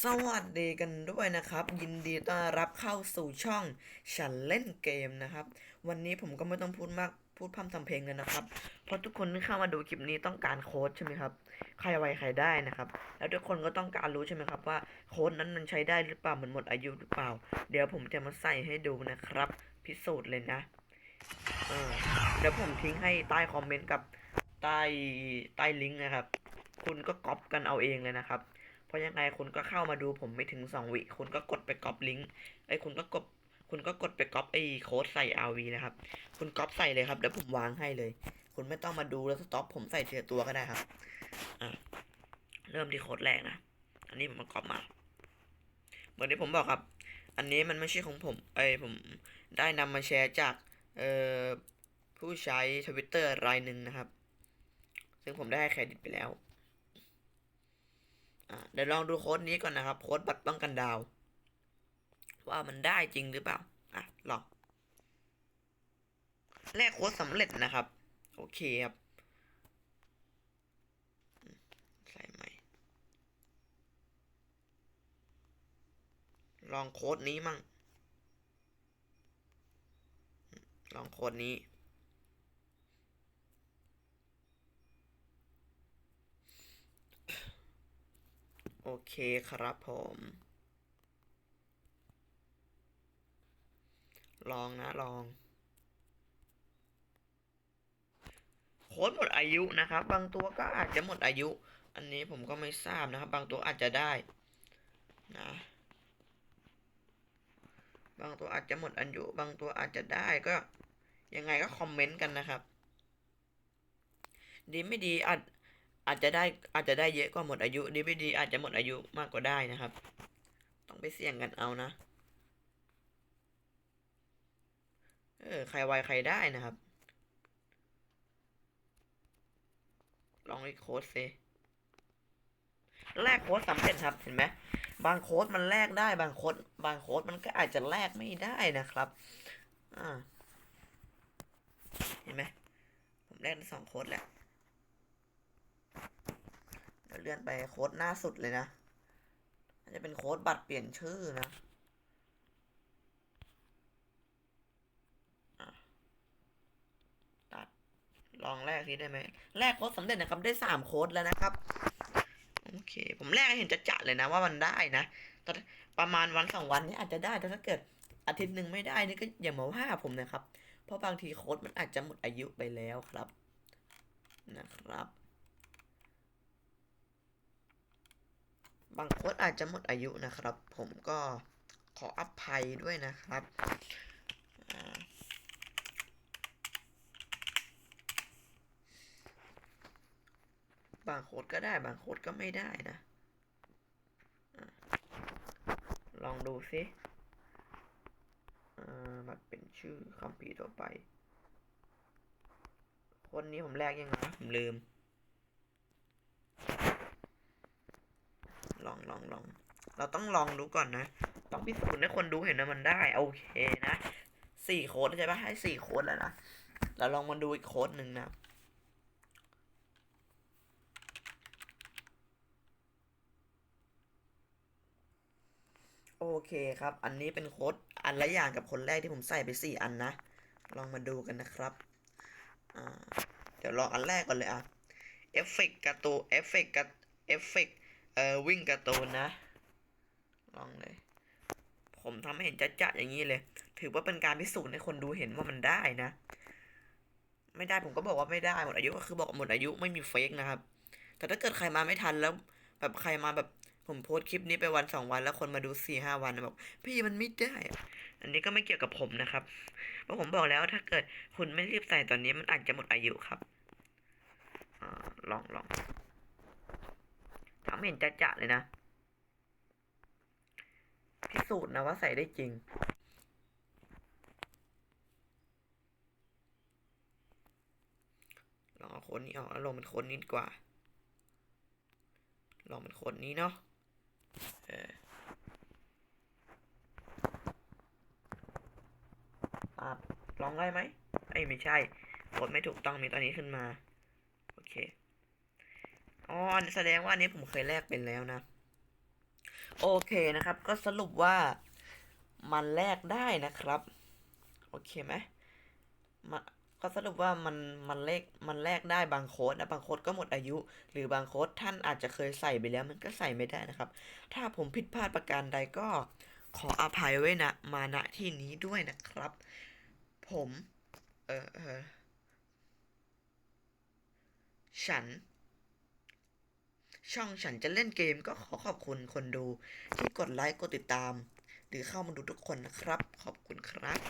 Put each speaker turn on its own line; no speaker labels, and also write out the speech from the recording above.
สวัสดีกันด้วยนะครับ ยินดีต้อนรับเข้าสู่ช่องฉันเล่นเกมนะครับ วันนี้ผมก็ไม่ต้องพูดมากพูดพร่ำทำเพลงกันนะครับ เพราะทุกคนที่เข้ามาดูคลิปนี้ต้องการโค้ดใช่ไหมครับ ใครไวใครได้นะครับ แล้วทุกคนก็ต้องการรู้ใช่ไหมครับว่าโค้ดนั้นมันใช้ได้หรือเปล่ามันหมดอายุหรือเปล่า เดี๋ยวผมจะมาใส่ให้ดูนะครับ พิสูจน์เลยนะเออเดี๋ยวผมทิ้งให้ใต้คอมเมนต์กับใต้ใต้ลิงก์นะครับ คุณก็ก๊อปกันเอาเองเลยนะครับ ราะยังไงคุณก็เข้ามาดูผมไม่ถึงสองวิคุณก็กดไปก๊อปลิงก์ไอ้คุณก็กดคุณก็กดไปก๊อปไอ้โค้ดใส่ RV นะครับ คุณก๊อปใส่เลยครับเดี๋ยวผมวางให้เลย คุณไม่ต้องมาดูแล้วสต็อปผมใส่ทีละตัวก็ได้ครับอะเริ่มที่โค้ดแรกนะ อันนี้ผมมาก๊อปมาเหมือนที่ผมบอกครับ อันนี้มันไม่ใช่ของผมเอ้ผมได้นำมาแชร์จากเอ่อผู้ใช้ทวิตเตอร์รายหนึ่งนะครับ ซึ่งผมได้ให้เครดิตไปแล้ว เดี๋ยวลองดูโค้ดนี้ก่อนนะครับ โค้ดบัตรป้องกันดาว ว่ามันได้จริงหรือเปล่า อะ ลอง แลกโค้ดสำเร็จนะครับ โอเคครับ ใส่ใหม่ ลองโค้ดนี้มั่ง ลองโค้ดนี้ เคครับผม ลองนะลองโค้ดหมดอายุนะครับ บางตัวก็อาจจะหมดอายุ อันนี้ผมก็ไม่ทราบนะครับ บางตัวอาจจะได้นะบางตัวอาจจะหมดอายุ บางตัวอาจจะได้ก็ยังไงก็คอมเมนต์กันนะครับ ดีไม่ดีอาจ อาจจะได้อาจจะได้เยอะกว่าหมดอายุดีไม่ดีอาจจะหมดอายุมากกว่าได้นะครับ ต้องไปเสี่ยงกันเอานะ เออ ใครไวใครได้นะครับ ลองไอ้โค้ดซิแลกโค้ดสำเร็จครับเห็นไหมบางโค้ดมันแลกได้บางโค้ดบางโค้ดมันก็อาจจะแลกไม่ได้นะครับอ่าเห็นไหมผมแลกได้สองโค้ดแหละ เลื่อนไปโค้ดหน้าสุดเลยนะอาจจะเป็นโค้ดบัตรเปลี่ยนชื่อนะตัดลองแลกทีได้ไหมแลกโค้ดสำเร็จนะครับได้สามโค้ดแล้วนะครับโอเค ผมแลกเห็นจะจะๆเลยนะว่ามันได้นะแต่ประมาณวันสองวันนี้อาจจะได้แต่ถ้าเกิดอาทิตย์หนึ่งไม่ได้นี่ก็อย่ามาว่าผมนะครับ เพราะบางทีโค้ดมันอาจจะหมดอายุไปแล้วครับ นะครับ บางโค้ดอาจจะหมดอายุนะครับ ผมก็ขออภัยด้วยนะครับบางโคดก็ได้บางโคดก็ไม่ได้นะ ลองดูสิอ่าบัตรเป็นชื่อคำพีร์ทั่วไป คนนี้ผมแลกยังไงนะผมลืม ลองลองลอง เราต้องลองดูก่อนนะ ต้องพิสูจน์ให้คนดูเห็นว่ามันได้ โอเคนะสี่โค้ดใช่ปะให้สี่โค้ดแล้วนะ เราลองมาดูอีกโค้ดหนึ่งนะโอเคครับ อันนี้เป็นโค้ดอันละอย่างกับคนแรกที่ผมใส่ไปสี่อันนะ ลองมาดูกันนะครับเดี๋ยวลองอันแรกก่อนเลยอะ เอฟเฟกต์กร์ตูเอฟเฟกต์กับเอฟเฟกต์ เอ่อวิ่งการ์ตูนนะ ลองเลย ผมทำให้เห็นจัดๆอย่างนี้เลย ถือว่าเป็นการพิสูจน์ให้คนดูเห็นว่ามันได้นะ ไม่ได้ผมก็บอกว่าไม่ได้หมดอายุก็คือบอกหมดอายุไม่มีเฟกนะครับ แต่ถ้าเกิดใครมาไม่ทันแล้วแบบใครมาแบบผมโพสคลิปนี้ไปวันสองวันแล้วคนมาดูสี่ห้าวันบอกพี่มันไม่ได้ อันนี้ก็ไม่เกี่ยวกับผมนะครับ เพราะผมบอกแล้วถ้าเกิดคุณไม่รีบใส่ตอนนี้มันอาจจะหมดอายุครับอลองลอง ทำให้เห็นจะเลยนะ พิสูจน์นะว่าใส่ได้จริง ลองเอาค้ดนี้ออกแล้วลงเป็นค้ดนี้ดีกว่า ลองเป็นค้ดนี้เนาะเออลองได้ไหมไอ้ยไม่ใช่โค้ดไม่ถูกต้องมีตอนนี้ขึ้นมา โอเค อ๋อแสดงว่าอันนี้ผมเคยแลกเป็นแล้วนะ โอเคนะครับ ก็สรุปว่ามันแลกได้นะครับ โอเคไหมมาก็สรุปว่ามันมันเลขมันแลกได้บางโค้ดนะบางโค้ดก็หมดอายุ หรือบางโค้ดท่านอาจจะเคยใส่ไปแล้วมันก็ใส่ไม่ได้นะครับ ถ้าผมผิดพลาดประการใดก็ขออภัยไว้นะมาณที่นี้ด้วยนะครับ ผม เออเออฉัน ช่องฉันจะเล่นเกมก็ขอขอบคุณคนดู ที่กดไลค์กดติดตาม หรือเข้ามาดูทุกคนนะครับ ขอบคุณครับ